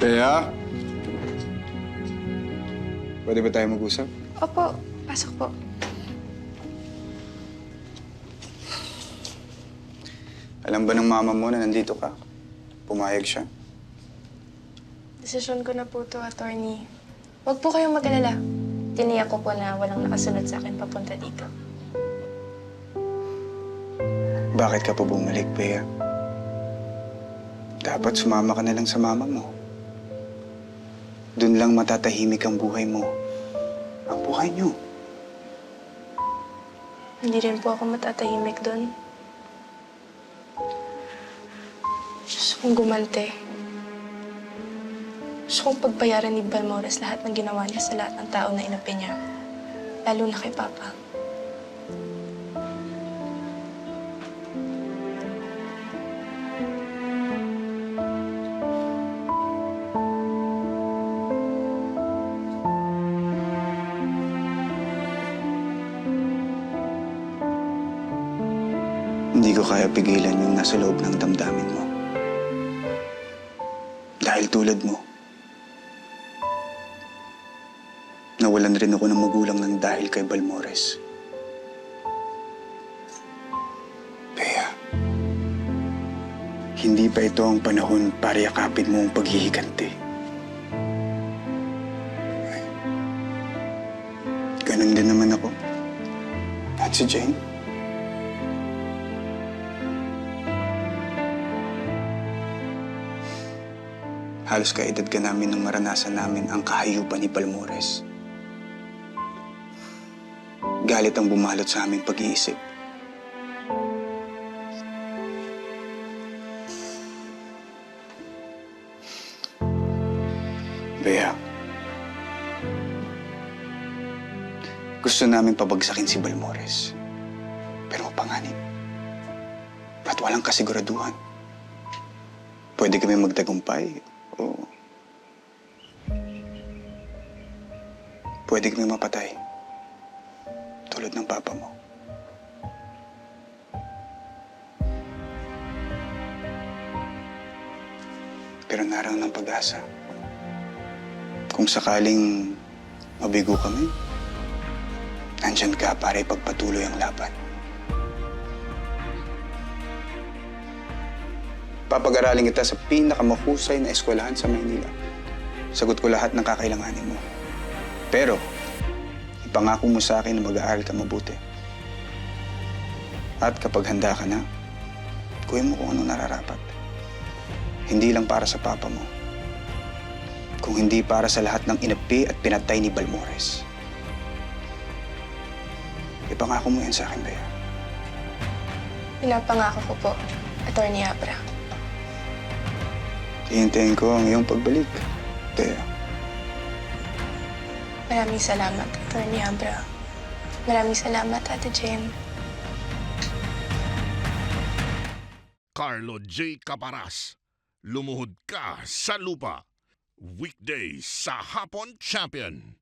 Bea? Pwede ba tayo mag-usap? Opo, pasok po. Alam ba ng mama mo na nandito ka? Pumayag siya. Desisyon ko na po to, attorney. Huwag po kayong mag-alala. Tiniyak ko po na walang nakasunod sa akin papunta dito. Bakit ka pa bumalik, Bea? Dapat sumama ka na lang sa mama mo. Doon lang matatahimik ang buhay mo. Ang buhay niyo. Hindi rin po ako matatahimik doon. Gusto kong gumante. Gusto kong pagbayaran ni Balmores lahat ng ginawa niya sa lahat ng tao na inapi niya. Lalo na kay Papa. Hindi ko kaya pigilan yung nasa loob ng damdamin mo. Dahil tulad mo, nawalan rin ako ng magulang ng dahil kay Balmores. Bea, hindi pa ito ang panahon para yakapin mo ang paghihiganti. Ganon din naman ako. At si Jane. Halos kaedad ka namin nung maranasan namin ang kahayupan ni Balmores. Galit ang bumalot sa aming pag-iisip. Bea, gusto namin pabagsakin si Balmores. Pero mapanganib. At walang kasiguraduhan. Pwede kami magtagumpay o pwede kami mapatay. Tulad ng papa mo. Pero narang ng pag-asa. Kung sakaling mabigo kami, nandyan ka para ipagpatuloy ang laban. Papag-aralin kita sa pinakamahusay na eskwelahan sa Maynila. Sagot ko lahat ng kakailanganin mo. Pero, ipangako mo sa akin na mag-aaral ka mabuti. At kapag handa ka na, kuhin mo kung ano nararapat. Hindi lang para sa papa mo, kung hindi para sa lahat ng inapi at pinatay ni Balmores. Ipangako mo yan sa akin, Bea. Pinapangako ko po, attorney Abra. Hihintayin ko ang iyong pagbalik, Bea. Maraming salamat, attorney Abra. Maraming salamat, Ate Jem. Carlo J. Caparas. Lumuhod ka sa lupa. Weekdays sa Hapon Champion.